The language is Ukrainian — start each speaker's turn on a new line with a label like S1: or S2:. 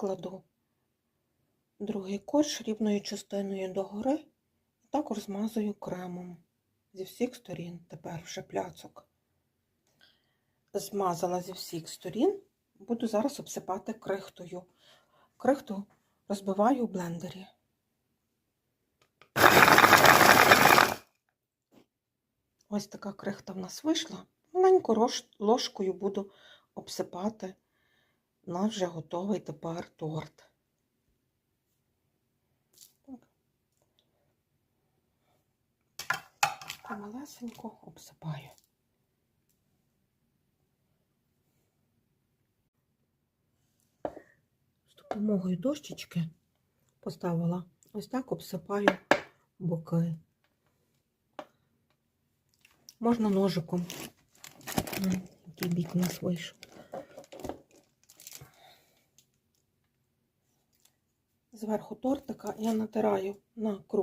S1: кладу другий корж рівною частиною догори і також змазую кремом зі всіх сторін. Тепер вже пляцок. Змазала зі всіх сторін, буду зараз обсипати крихтою. Крихту розбиваю у блендері. Ось така крихта в нас вийшла. Маленьку рош- ложкою буду обсипати наш вже готовий тепер торт. Так. Обсипаю. З допомогою дощечки поставила ось так обсипаю боки. Можна ножиком. Який бік у нас вийшов. Зверху тортика я натираю на круп.